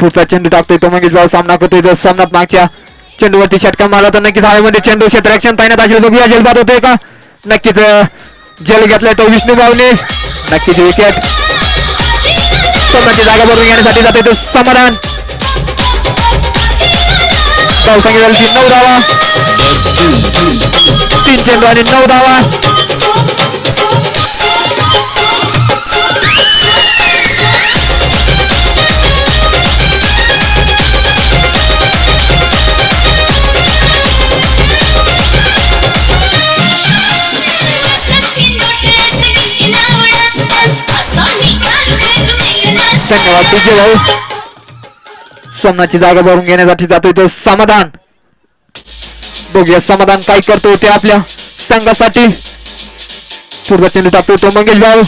पुढचा चेंडू टाकतोय तो मंगेश भाऊ सामना करतोय तो सामनात मागच्या चेंडूवरती षटका मारला तर नक्कीच हवेमध्ये चेंडू क्षेत्र ऍक्शन असेल तो जल बाद होतोय का? नक्कीच जेल जल घेतलाय तो विष्णू भाऊने. नक्कीच विकेट सोमनाथची जागा बघून घेण्यासाठी जाते तो समाधान. धाव झाली ती नऊ धावा. तीन चेंडू आणि नऊ धावा. तुझे भाऊ. सोमनाथची जागा भरून घेण्यासाठी जातोय तो समाधान. बघूया समाधान काय करतोय ते आपल्या संघासाठी. पुढचा चेंडू टाकतो तो मंगेश भाऊ.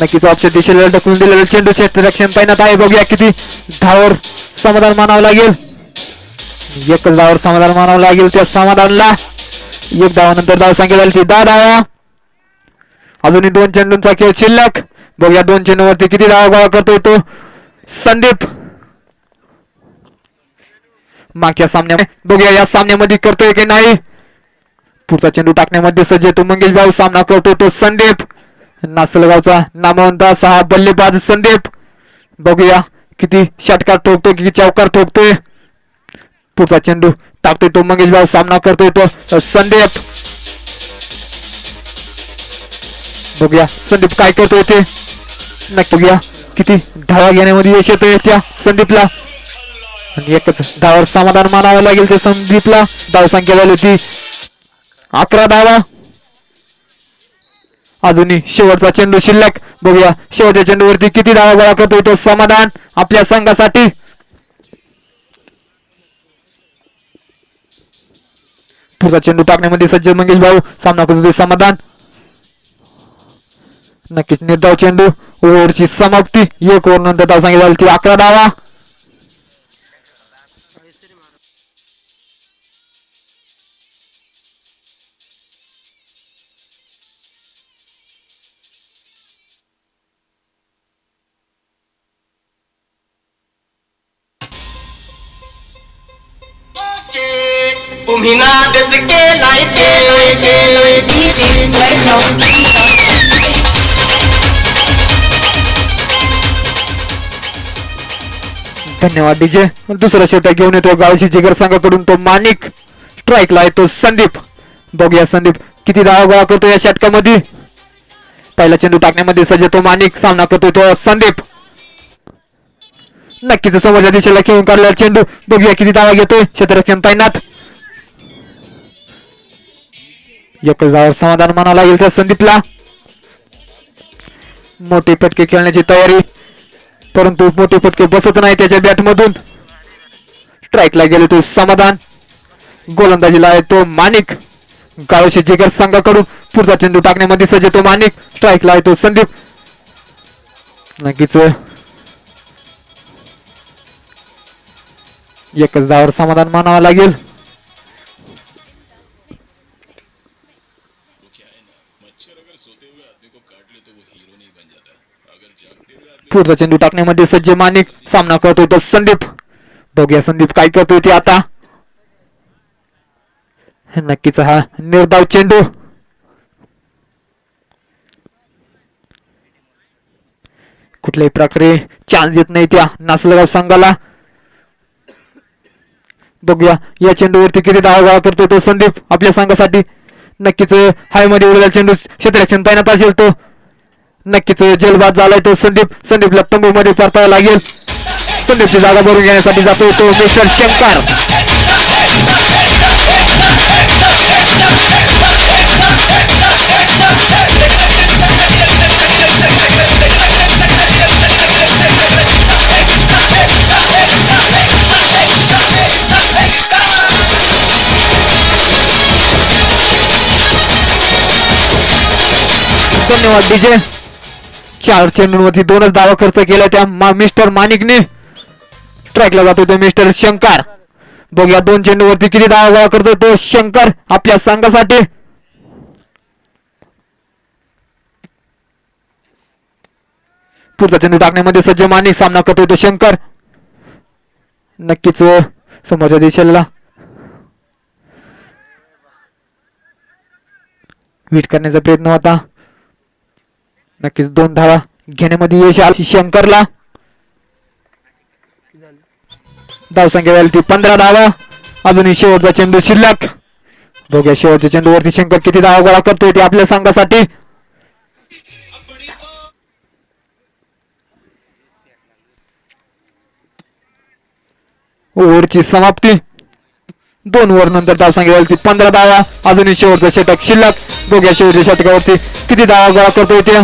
नक्कीच ऑफच्या दिशेला ढकलून दिलेलं चेंडू रक्षण पैनात आहे बघूया किती धावर समाधान मानावं लागेल. एक धावर समाधान मानावं लागेल त्या समाधानला. एक धावानंतर धाव संख्या ती दहा धावा. अजूनही दोन चेंडूंचा खेळ शिल्लक. बघूया दोन चेंडूवरती किती धावा गोळा करतोय तो? संदीप. मागच्या सामन्या बघूया या सामन्यामध्ये करतोय की नाही? पुढचा चेंडू टाकण्यामध्ये सज्ज तो मंगेश भाऊ सामना करतो तो संदीप. नासलगावचा नामवंत सहा बल्लेबाज संदीप. बघूया किती षटकार ठोकतो किती चौकार ठोकतोय. पुढचा चेंडू टाकतोय तो मंगेश भाऊ सामना करतोय तो संदीप. बघूया संदीप काय करतोय ते? नक्की बघूया किती धावा घेण्यामध्ये यश येतो त्या संदीपला. आणि एकच धावावर समाधान मानावं लागेल ते संदीपला. धाव संख्या झाली होती. अकरा धावा. अजूनही शेवटचा चेंडू शिल्लक. बघूया शेवटच्या चेंडूवरती किती धावा गोळा करतोय तो समाधान आपल्या संघासाठी. पुढचा चेंडू टाकण्यामध्ये सज्ज मंगेश भाऊ सामना करतो समाधान. नक्कीच निर्धाव चेंडू. ओव्हरची समाप्ती. एक ओव्हर नंतर धाव संख्या झाली ती अकरा धावा. धन्यवाद डीजे. दुसरा शेवटा घेऊन येतो गावशी जिगर संघाकडून तो माणिक स्ट्राईकला येतो संदीप. बघूया संदीप किती धावा गोळा करतो या षटकामध्ये? पहिला चेंडू टाकण्यामध्ये सज्ज तो माणिक सामना करतोय तो संदीप. नक्कीच समोरच्या दिशेला खेळून काढलेला चेंडू. बघूया किती धावा घेतोय क्षेत्ररक्षण तैनात. एकच धावावर समाधान मानावं लागेल त्या संदीपला. मोठे फटके खेळण्याची तयारी. परंतु मोठे फटके बसत नाही त्याच्या बॅट मधून. स्ट्राईकला गेले तो समाधान. गोलंदाजीला आहे तो माणिक गावशे जिगर संघाकडून पुढचा चेंडू टाकण्यामध्ये सज्ज तो माणिक स्ट्राईकला आहे तो संदीप. नक्कीच हो. एकच धावावर समाधान मानावं लागेल. पुढचा चेंडू टाकण्यामध्ये सज्ज माणिक सामना करतोय तो संदीप. बघूया संदीप काय करतोय ते आता. नक्कीच हा निर्धाव चेंडू. कुठल्याही प्रकारे चान्स देत नाही त्या नासलगाव संघाला. बघूया या चेंडूवरती किती डाव गोळा करतोय तो संदीप आपल्या संघासाठी. नक्कीच हायमध्ये उडलेला चेंडू क्षेत्ररक्षण तैनात असेल तो. नक्कीच जलबाद झालाय तो संदीप. संदीपला तंबू मध्ये परतावा लागेल. संदीपची जागा भरून घेण्यासाठी जातो तो मिस्टर शंकर. धन्यवाद डीजे. चार चेंडूंवरती दोनच दावा खर्च केला त्या मा मिस्टर माणिकने. ट्रॅकला जातो तो मिस्टर शंकर. बघूया दोन चेंडूवरती किती दावा गोळा करतो तो शंकर आपल्या संघासाठी. पुढचा चेंडू टाकण्यामध्ये सज्ज माणिक सामना करतोय तो शंकर. नक्कीच हो, समोरच्या दिशेला. वीट करण्याचा प्रयत्न होता. नक्कीच दोन धावा घेण्यामध्ये यश आले. शंकरला. धावसंख्या झाली ती पंधरा धावा. अजूनही शेवटचा चेंडू शिल्लक. बघूया शेवटच्या चेंडूवरती शंकर किती धावा गोळा करतोय ते आपल्या संघासाठी. ओव्हरची समाप्ती. दोन ओव्हर नंतर धावसंख्या झाली ती पंधरा धावा अजूनही शेवटचा षटक. शिल्लक दोघ्या शेवटच्या षटकावरती. किती धावा गोळा करतो इथे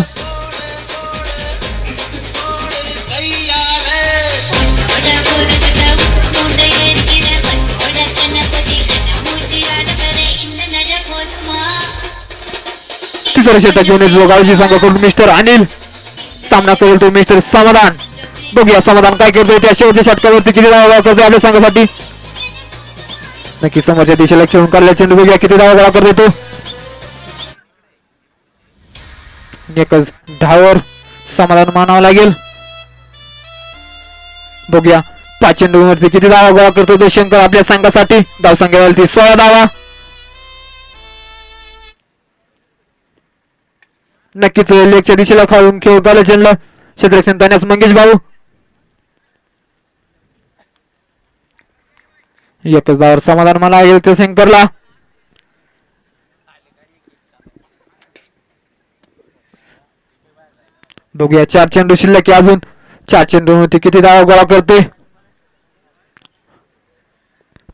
तिसरं षटक घेऊन येतो. गावची करून मिस्टर अनिल. सामना करेल तो मिस्टर समाधान. बघूया समाधान काय करतोय त्या शेवटच्या षटकावरती किती धावा गोळा करतोय आपल्या संघासाठी. नक्की समोरच्या दिशेला खेळून काढल्या. चेंडू बघूया किती धावा गोळा करतो तो. एकच धावर समाधान मानावं लागेल. बघूया पाच चेंडूवरती किती धावा गोळा करतो तो शंकर आपल्या संघासाठी. धावसंख्या झाली सोळा धावा. नक्कीच लेगच्या दिशेला खाऊन खेळ काढलं चेंडलं क्षेत्ररक्षण ताण्यास मंगेश भाऊ. एकच धावर समाधान मला येईल ते शंकरला. बघूया चार चेंडू शिल्लक अजून. चार चेंडू किती धावा गोळा करते.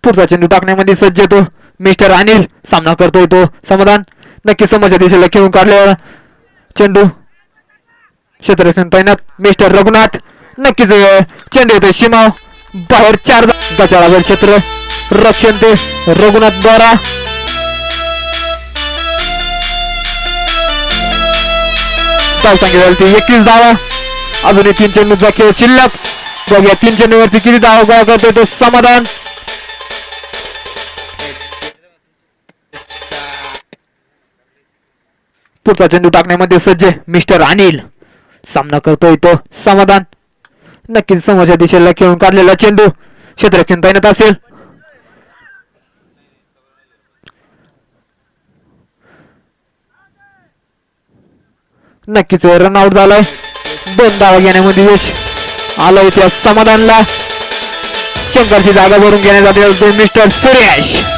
पुढचा चेंडू टाकण्यामध्ये सज्ज येतो. तो मिस्टर अनिल सामना करतोय तो. समाधान. नक्की समोरच्या दिशेला खेळून काढलेला चेंडू. क्षेत्ररक्षण तैनात. मिस्टर रघुनाथ. नक्कीच चेंडू येतोय. शिमाव. बाहेर चार गचाळावर क्षेत्र. रक्षण ते रघुनाथ द्वारा. धावसंख्या एकवीस धावा. अजूनही तीन चेंडूचा खेळ शिल्लक. बघूया तीन चेंडूवरती किती धावा गोळा करतोय तो समाधान. पुढचा चेंडू टाकण्यामध्ये सज्ज मिस्टर अनिल. सामना करतोय तो समाधान. नक्कीच समोरच्या दिशेला खेळून काढलेला चेंडू. क्षेत्ररक्षण तैनात असेल. नक्कीच रन आउट झालाय. दोन धावा घेण्यामध्ये यश आलंय इतिहास समाधानला. शंकरची जागा भरून घेण्यासाठी तो मिस्टर सुरेश.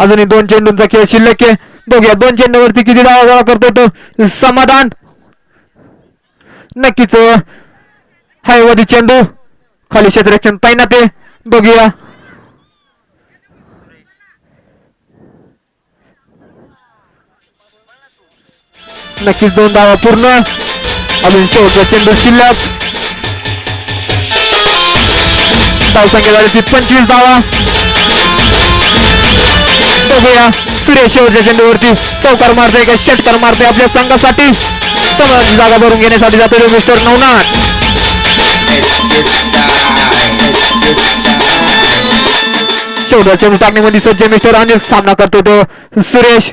अजूनही दोन चेंडूंचा खेळ शिल्लक आहे. बघूया दोन चेंडूवरती किती धावा गोळा करतो तो. समाधान. नक्कीच हाय वधी चेंडू. खाली क्षेत्ररक्षण तैनात आहे. बघूया. नक्कीच दोन धावा पूर्ण. अजून शेवटचा चेंडू शिल्लक. धावसंख्या झाली ती पंचवीस धावा बघूया. सुरेश शेवटच्या चेंडूवरती चौकार मारतोय का षटकार मारतोय आपल्या संघासाठी. समाजाची जागा भरून घेण्यासाठी जातोय मिस्टर नवनाथ. शेवटच्या चेंडू टाकण्यामध्ये सज्ज मिस्टर अनिल सामना करतो तो सुरेश.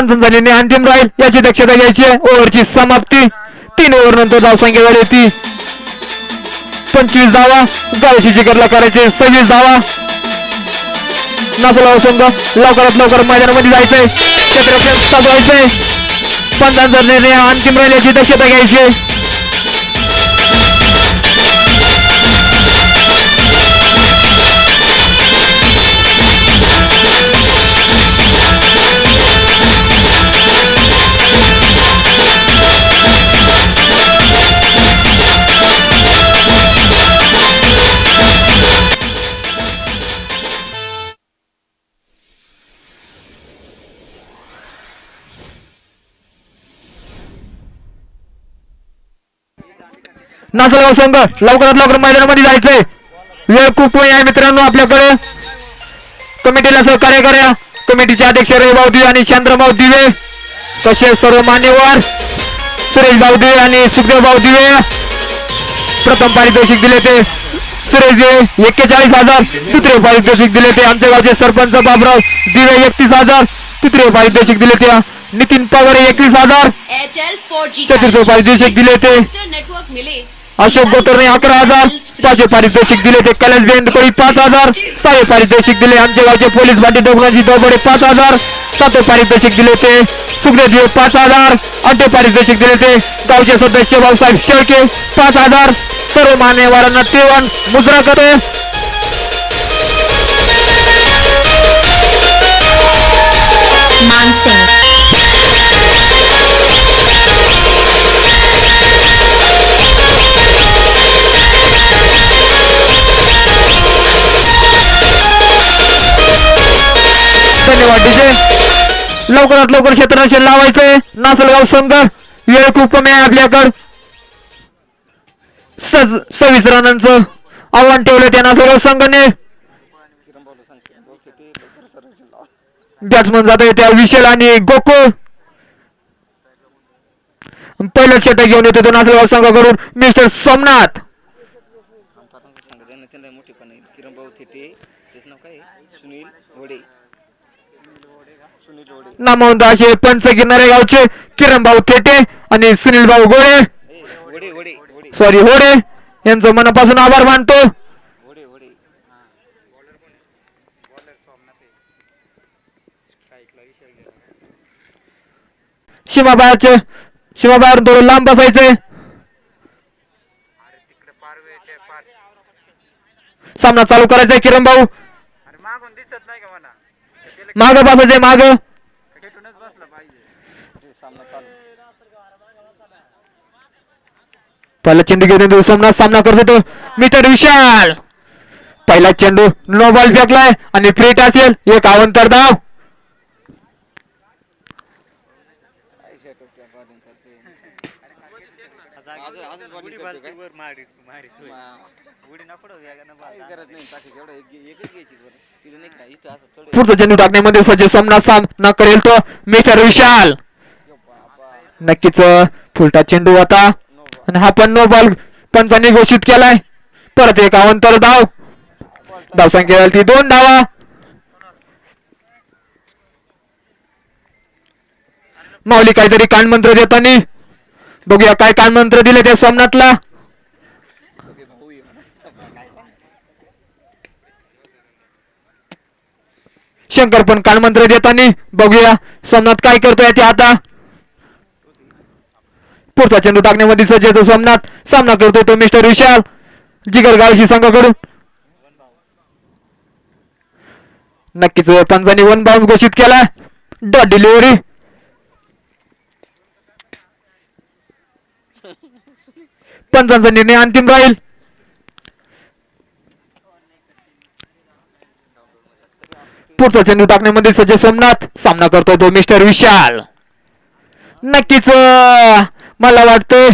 पंचन झालेली अंतिम राहील. याची दक्षता घ्यायची आहे. ओव्हरची समाप्ती. तीन ओव्हर नंतर धावसंख्या झाली पंचवीस धावा. गावशी जिकरला करायचे. सव्वीस धावा. नसला संघ लवकरात लवकर मैदानामध्ये जायचंय. क्षेत्ररक्षण साधवायचंय पंचांचा निर्णय. अंतिम राहिल्याची दक्षता घ्यायची नासलगाव संघ लवकरात लवकर मैदानामध्ये जायचंय. वेळ खूप कमी आहे मित्रांनो आपल्याकडे. कमिटीला सहकार्य करा. कमिटीचे अध्यक्ष रविभाऊ दिवे आणि चंद्रभाऊ दिवे तसेच सर्व मान्यवर सुरेश भाऊ दिवे आणि सुखदेव भाऊ दिवे प्रथम पारितोषिक दिले ते सुरेश दिवे एक्केचाळीस हजार. तृतीय पारितोषिक दिले ते आमच्या गावचे सरपंच बाबराव दिवे एकतीस हजार. तृतीय पारितोषिक दिले ते नितीन पवार एकवीस हजार. एयरटेल 4G चतुर्थ पारितोषिक दिले ते. नेटवर्क मिले. अशोक गोतरने अकरा हजार. पाचवे पारितोषिक दिले ते कैलास बेंडपळी पाच हजार. सहावे पारितोषिक दिले आमच्या गावचे पोलीस भाटी डोंगराची दोबडे पाच हजार. सातवे पारितोषिक दिले ते सुखदेव दिवे पाच हजार. आठवे पारितोषिक दिले ते गावचे सदस्य भाऊसाहेब शेळके पाच हजार. सर्व मान्यवरांना तेवण मुद्रा करते. मानसिंग. लवकरात लवकर क्षेत्ररक्षण लावायचंय. नासलगाव संघ वेळ खूप कमी आहे आपल्याकडं. सव्वीस रनांचं आव्हान ठेवलं त्या नासलगाव संघाने. बॅट्समन जात आहे त्या विशाल आणि गोकुळ. पहिलं षटक घेऊन येतो तो नासलगाव संघाकडून. मिस्टर सोमनाथ त्यांना मोठे पण आहे किरण भाऊ थेटे त्याचं नाव काय आहे? सुनील वडे सुनील वडे नामवंत असे पंच गिरणारे गावचे किरण भाऊ थेटे आणि सुनील भाऊ गोळे वडे सॉरी होडे. यांचं मनापासून आभार मानतो. सीमाबाहेरचे सीमाबाहेर थोडं लांब बसायचे. सामना चालू करायचा किरण भाऊ अरे मागून दिसत नाही का मला माग बसायचे माग खेटूनच बसला पाहिजे सामना चालू पहिला चेंडू घेऊन सोमनाथ सामना करतो होतो मिटर विशाल. पहिला चेंडू नो बॉल फेकलाय आणि फ्रीट असेल एक अवंतर धाव. पुढचा चेंडू टाकण्यामध्ये सज्ज सोमनाथ सामना करेल तो. मीटर विशाल. नक्कीच फुलटा चेंडू आता. आणि हा पण नो बॉल पंचांनी घोषित केलाय. परत एक अवंतर धाव. धाव संख्या ती दोन धावा. माऊली काहीतरी कानमंत्र देतानी. बघूया काय कानमंत्र दिले त्या सोमनाथला शंकर पण कानमंत्र देतानी. बघूया सोमनाथ काय करतोय ते आता. पुढचा चेंडू टाकण्यामध्ये सज्ज सोमनाथ. सामना करतोय तो मिस्टर विशाल. जिगर गावशी संघाकडून. नक्कीच पंचांनी वन बाउन्स घोषित केला डॉट डिलिव्हरी पंचांचा निर्णय अंतिम राहील. पुढचा चेंडू टाकण्यामध्ये सज्ज सोमनाथ. सामना करतोय तो मिस्टर विशाल. नक्कीच मला वाटतंय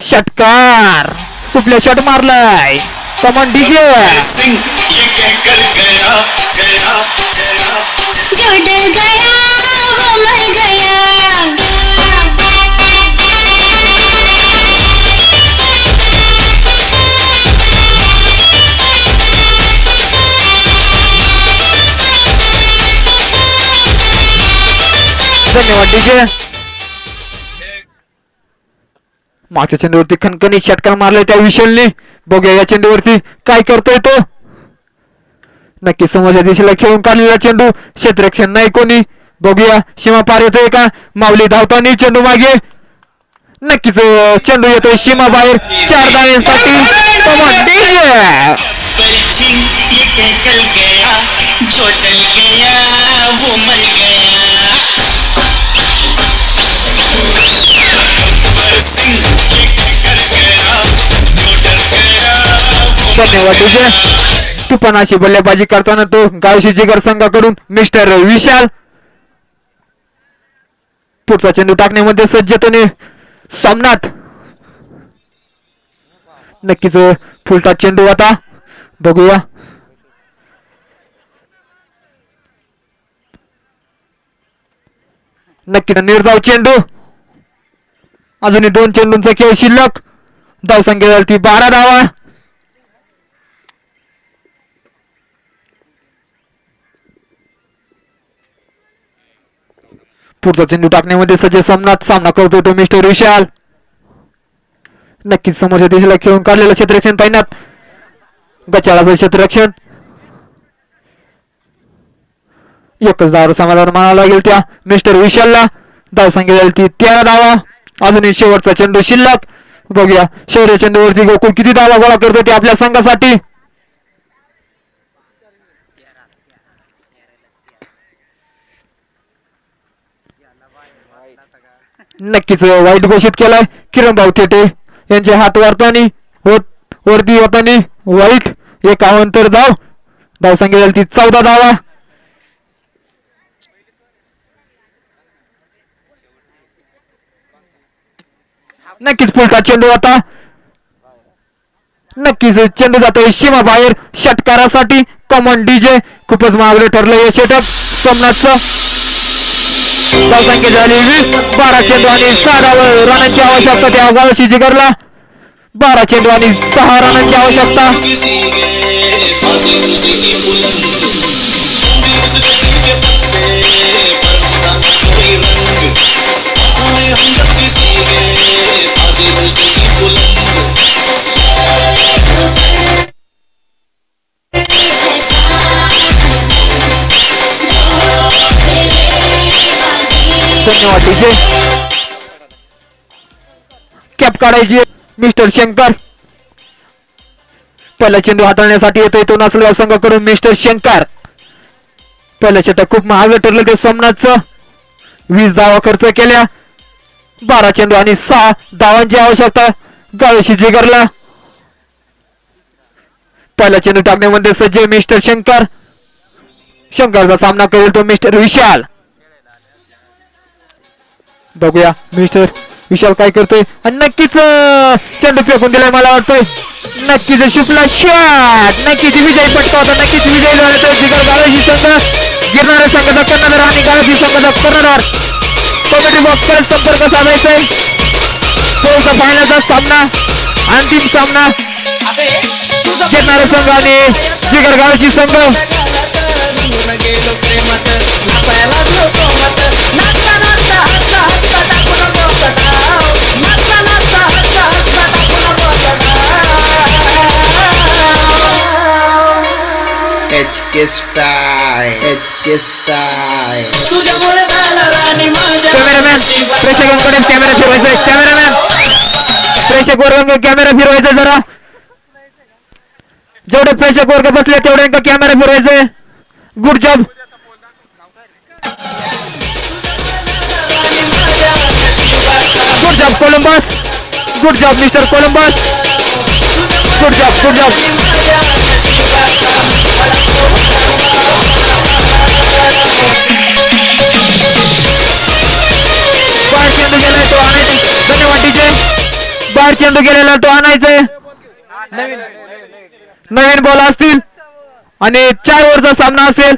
षटकार. सुपल्या शॉट मारलाय. कमन डीजे धन्यवाद डीजे मागच्या चेंडूवरती खणखणीत षटकार मारलाय त्या विशालने. बघूया या चेंडूवरती काय करतोय तो. नक्की समोरच्या दिशेला खेळून काढलेला चेंडू. क्षेत्ररक्षण नाही कोणी. बघूया सीमा पार येतोय का? माऊली धावताना चेंडू मागे. नक्कीच चेंडू येतोय सीमा बाहेर. चार धाव्यांसाठी धन्यवाद तू पण अशी बल्लेबाजी करताना तो गावशी जिगर संघाकडून मिस्टर विशाल. पुढचा चेंडू टाकण्यामध्ये सज्जतेने सामनात नक्कीच फुलटा चेंडू आता. बघूया. नक्कीच निर्धाव चेंडू. अजूनही दोन चेंडूंचा खेळ शिल्लक. धावसंख्या झाली ती बारा धावा. पुढचा चेंडू टाकण्यामध्ये सजय सोमनाथ सामना करतोय तो मिस्टर विशाल. नक्कीच समोरच्या दिशेला खेळून काढलेलं क्षेत्ररक्षण तैनात गचाळाचं क्षेत्ररक्षण. एकच धाव समाधान मानावं लागेल त्या मिस्टर विशालला. धाव संख्या ती तेरा धावा अजूनही शेवटचा चेंडू शिल्लक. बघूया शेवटच्या चेंडूवरती गोकुळ किती धावा गोळा करतो ते आपल्या संघासाठी. नक्कीच वाईट घोषित केलाय. किरण भाऊ थेटे यांचे हात वरतानी होत वरती होतानी वाईट एक अवंतर धाव. धाव संख्या झाली ती चौदा धावा. नक्कीच पुलटा चेंडू आता. नक्कीच चेंडू जातोय सीमा बाहेर. षटकारासाठी कॉमन डीजे. खूपच महागडे ठरलं हे षटक सोमनाथचं धावसंख्या झाली वीस बारा चेंडू आणि सहा धाव रनांची आवश्यकता त्या गावशी जिगरला. बारा चेंडू आणि सहा रनांची आवश्यकता. शून्य डीजे कॅप काढायची मिस्टर शंकर. पहिला चेंडू हाताळण्यासाठी येतोय तो नसल्यावर संघ करून मिस्टर शंकर. पहिला षटक खूप महाग ठरलं ते सोमनाथचं. वीस धावा खर्च केल्या. बारा चेंडू आणि सहा धावांची आवश्यकता गाळशी जिगरला. पहिला चेंडू टाकण्यामध्ये सज्ज मिस्टर शंकर. शंकरचा सामना करेल तो मिस्टर विशाल. बघूया. मिस्टर विशाल काय करतोय? आणि नक्कीच अं, चेंडू फेकून दिलाय मला वाटतोय. नक्कीच शुक्ला शॉट नक्कीच विजय पटका होता नक्कीच विजय झाला. तर जिगर गाळाशी संघ गिरणार संघाचा कर्णधार आणि गाळाशी संघाचा कर्णधार कबड्डी बॉक्स परत संपर्क साधायचाय. चौथा फायनलचा सामना. अंतिम सामना. गिरणार संघ. आणि जिगर गाळाशी संघ H K style H K style cameraman प्रेक्षकांकडे camera फिरवायचा कॅमेरामॅन प्रेक्षक वर्ग कॅमेरा फिरवायचा जरा. जेवढे प्रेक्षक वर्ग बसले तेवढे कॅमेरा फिरवायचे. Good job good job Columbus good job mister Columbus good job good job बाहेर चेंडू तो धन्यवाद डीजे बाहेर चेंडू गेलेला तो आणायचंय. नवीन. बॉल असतील. आणि चार ओव्हरचा सामना असेल.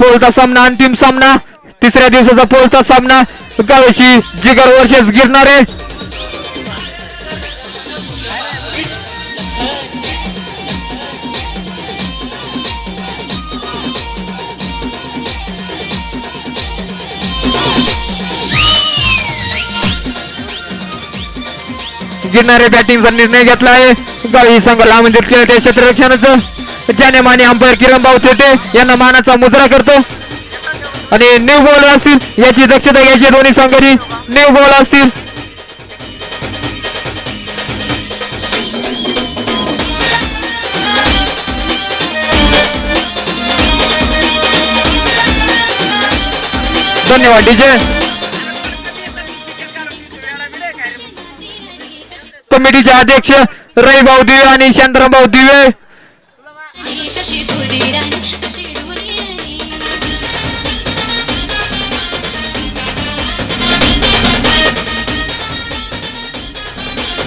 पोलचा सामना अंतिम सामना. तिसऱ्या दिवसाचा पोलचा सामना. गावशी जिगर वर्षेस गिरणारे. गिरणारे बॅटिंगचा निर्णय घेतला आहे गावी संघ आमंत्रित केलं त्या क्षेत्ररक्षणाचं. ज्याने माने अंपायर किरण भाऊ चोटे यांना मानाचा मुजरा करतो. आणि न्यू बॉल असतील याची दक्षता घ्यायची दोन्ही संघाची न्यू बॉल असतील. धन्यवाद डीजे. कमिटीचे अध्यक्ष रविभाऊ दिवे आणि शांतरामभाऊ दिवे.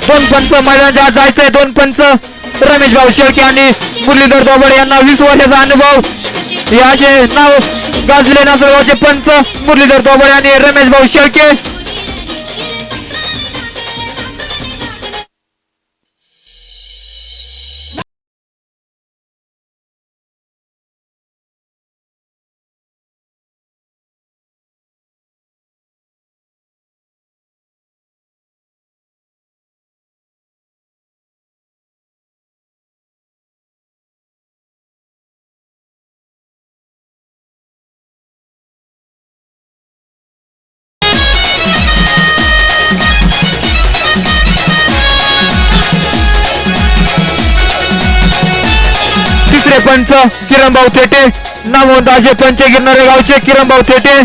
दोन पंच मैदानाच्या जायचंय दोन पंच. रमेश भाऊ शेळके आणि मुरलीधर दोबडे यांना वीस वर्षाचा अनुभव. याचे नाव गाजले नासरगावचे पंच मुरलीधर दोबडे आणि रमेश भाऊ शेळके. तिसरे पंच किरण भाऊ थेटे. नामो असे पंच गिरणारे गावचे किरण भाऊ थेटे.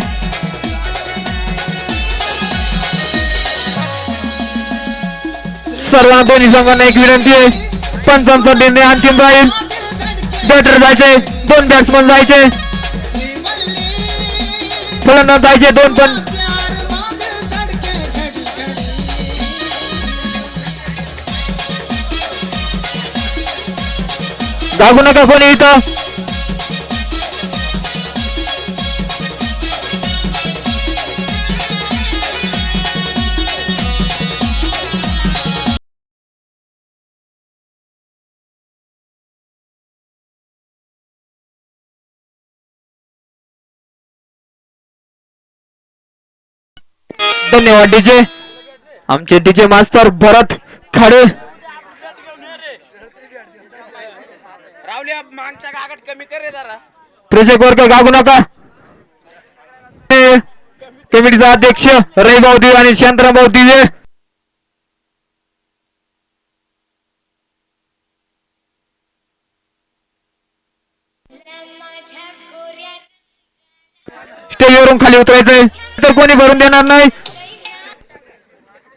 सर्वांना दोन्ही संघांना एक विनंती आहे. पंचांचा निर्णय अंतिम राहील. बॅटर जायचे दोन बॅट्समन जायचे फलंदाज जायचे दोन पण. जागू नका कोणी इथं. धन्यवाद डीजे. आमचे डीजे मास्तर भरत खाडे मागच्या कागद कमी कर रे जरा. प्रेक्षक वर्ग गागू नका. कमिटीचा अध्यक्ष रईभाऊ दिवे आणि शांतराभाऊ दिवे. स्टेजवरून खाली उतरायचंय. तर कोणी भरून देणार नाही.